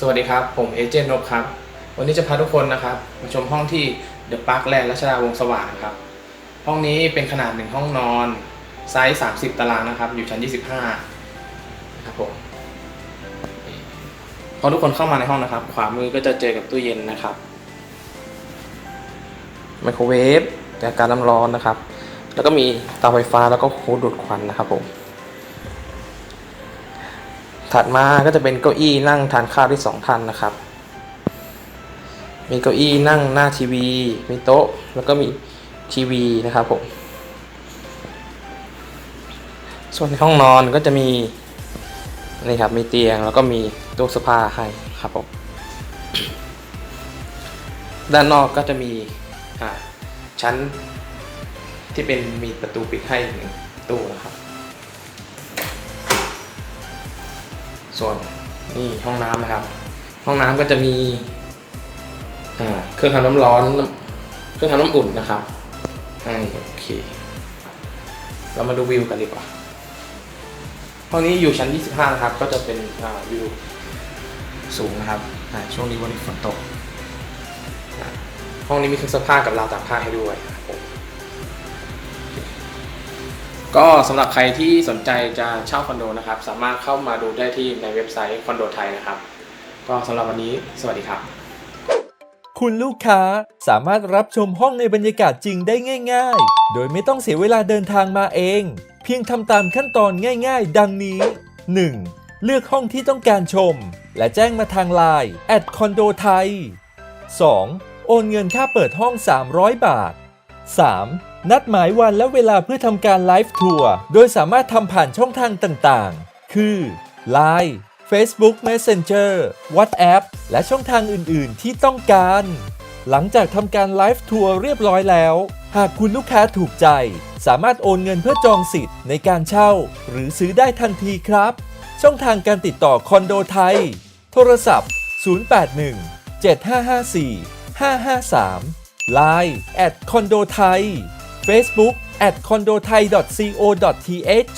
สวัสดีครับ ผมเอเจนต์นกครับ วันนี้จะพาทุกคนนะครับมาชมห้องที่เดอะปาร์คแลนด์รัชดาวงศ์สว่างครับ ห้องนี้เป็นขนาดหนึ่งห้องนอน ไซส์ 30 ตารางนะครับ อยู่ชั้น 25นะครับผมพอทุกคนเข้ามาในห้องนะครับ ขวามือก็จะเจอกับตู้เย็นนะครับไมโครเวฟแต่การน้ำร้อนนะครับ แล้วก็มีเตาไฟฟ้าแล้วก็โค้ดดูดควันนะครับผม ถัดมาก็จะเป็นเก้าอี้นั่งทานข้าวที่สองท่านนะครับ มีเก้าอี้นั่งหน้าทีวี มีโต๊ะ แล้วก็มีทีวีนะครับผม ส่วนในห้องนอนก็จะมีนี่ครับ มีเตียงแล้วก็มีตู้เสื้อผ้าให้ครับผม ด้านนอกก็จะมีชั้นที่เป็นมีประตูปิดให้หนึ่งตู้นะครับ ส่วนนี่ห้องน้ำนะครับ ห้องน้ำก็จะมีเครื่องทำน้ำร้อน เครื่องทำน้ำอุ่นนะครับโอเค เรามาดูวิวกันดีกว่า ห้องนี้อยู่ชั้น 25 นะครับ ก็จะเป็นวิวสูงนะครับ ช่วงนี้วันนี้ฝนตก ห้องนี้มีเครื่องซักผ้ากับราวตากผ้าให้ด้วย ก็สำหรับใครที่สนใจจะเช่าคอนโดนะครับ สามารถเข้ามาดูได้ที่ในเว็บไซต์คอนโดไทยนะครับ ก็สำหรับวันนี้สวัสดีครับ คุณลูกค้าสามารถรับชมห้องในบรรยากาศจริงได้ง่าย ๆ โดยไม่ต้องเสียเวลาเดินทางมาเอง เพียงทำตามขั้นตอนง่าย ๆ ดังนี้ 1. เลือกห้องที่ต้องการชม และแจ้งมาทางไลน์แอดคอนโดไทย 2. โอนเงินค่าเปิดห้อง 300 บาท 3. นัดหมายวันและเวลาเพื่อทำการไลฟ์ทัวร์โดยสามารถทำผ่านช่องทางต่างๆ คือ Line Facebook Messenger WhatsApp และช่องทางอื่นๆ ที่ต้องการ หลังจากทำการไลฟ์ทัวร์เรียบร้อยแล้ว หากคุณลูกค้าถูกใจ สามารถโอนเงินเพื่อจองสิทธิ์ในการเช่า หรือซื้อได้ทันทีครับ ช่องทางการติดต่อคอนโดไทย โทรศัพท์ 081 7554 553 Line แอดคอนโดไทย Facebook at CondoThai.Co.Th